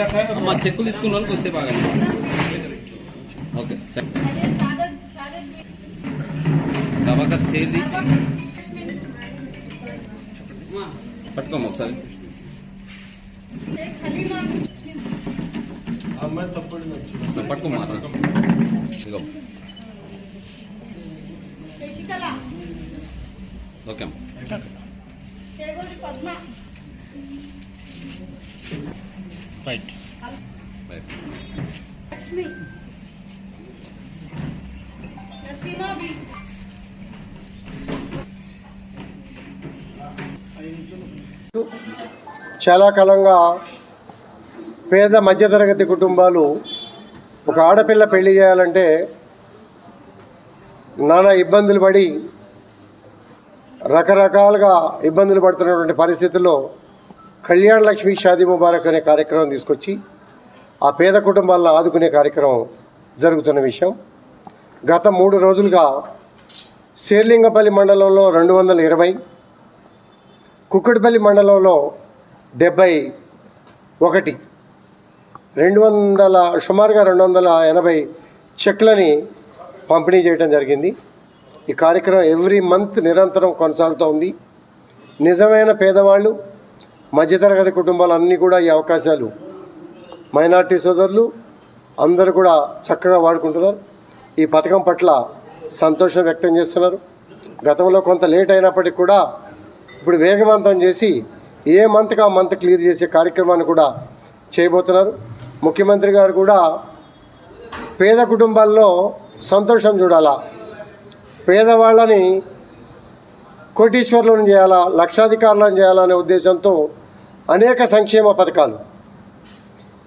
అమ్మా చెక్కు తీసుకున్నాను వస్తే బాగా ఓకే ప్రభాకర్ చేది పట్టుకోమ్మా ఒకసారి. పట్టుకోమ్మా ఇదిగో. ఓకే అమ్మా. Right right Lakshmi. Naseema Bi. చాలా కాలంగా పేద మధ్యతరగతి కుటుంబాలు ఒక ఆడపిల్ల పెళ్ళి చేయాలంటే నానా ఇబ్బందులు పడి రకరకాలుగా ఇబ్బందులు పడుతున్నటువంటి పరిస్థితుల్లో కళ్యాణ లక్ష్మి షాదీ ముబారక్ అనే కార్యక్రమం తీసుకొచ్చి ఆ పేద కుటుంబాలను ఆదుకునే కార్యక్రమం జరుగుతున్న విషయం. గత మూడు రోజులుగా శేర్లింగపల్లి మండలంలో రెండు వందల ఇరవై కుక్కడిపల్లి మండలంలో డెబ్బై ఒకటి రెండు వందల సుమారుగా రెండు వందల ఎనభై చెక్లని పంపిణీ చేయడం జరిగింది. ఈ కార్యక్రమం ఎవ్రీ మంత్ నిరంతరం కొనసాగుతూ ఉంది. నిజమైన పేదవాళ్ళు మధ్యతరగతి కుటుంబాలు అన్నీ కూడా ఈ అవకాశాలు. మైనార్టీ సోదరులు అందరూ కూడా చక్కగా వాడుకుంటున్నారు. ఈ పథకం పట్ల సంతోషం వ్యక్తం చేస్తున్నారు. గతంలో కొంత లేట్ అయినప్పటికీ కూడా ఇప్పుడు వేగవంతం చేసి ఏ మంత్కి ఆ మంత్ క్లియర్ చేసే కార్యక్రమాన్ని కూడా చేయబోతున్నారు. ముఖ్యమంత్రి గారు కూడా పేద కుటుంబాల్లో సంతోషం చూడాలా పేదవాళ్ళని కోటీశ్వరులను చేయాలా లక్షాధికారులను చేయాలనే ఉద్దేశంతో అనేక సంక్షేమ పథకాలు.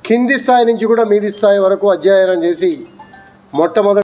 కింది స్థాయి నుంచి కూడా మీది స్థాయి వరకు అధ్యయనం చేసి మొట్టమొదటి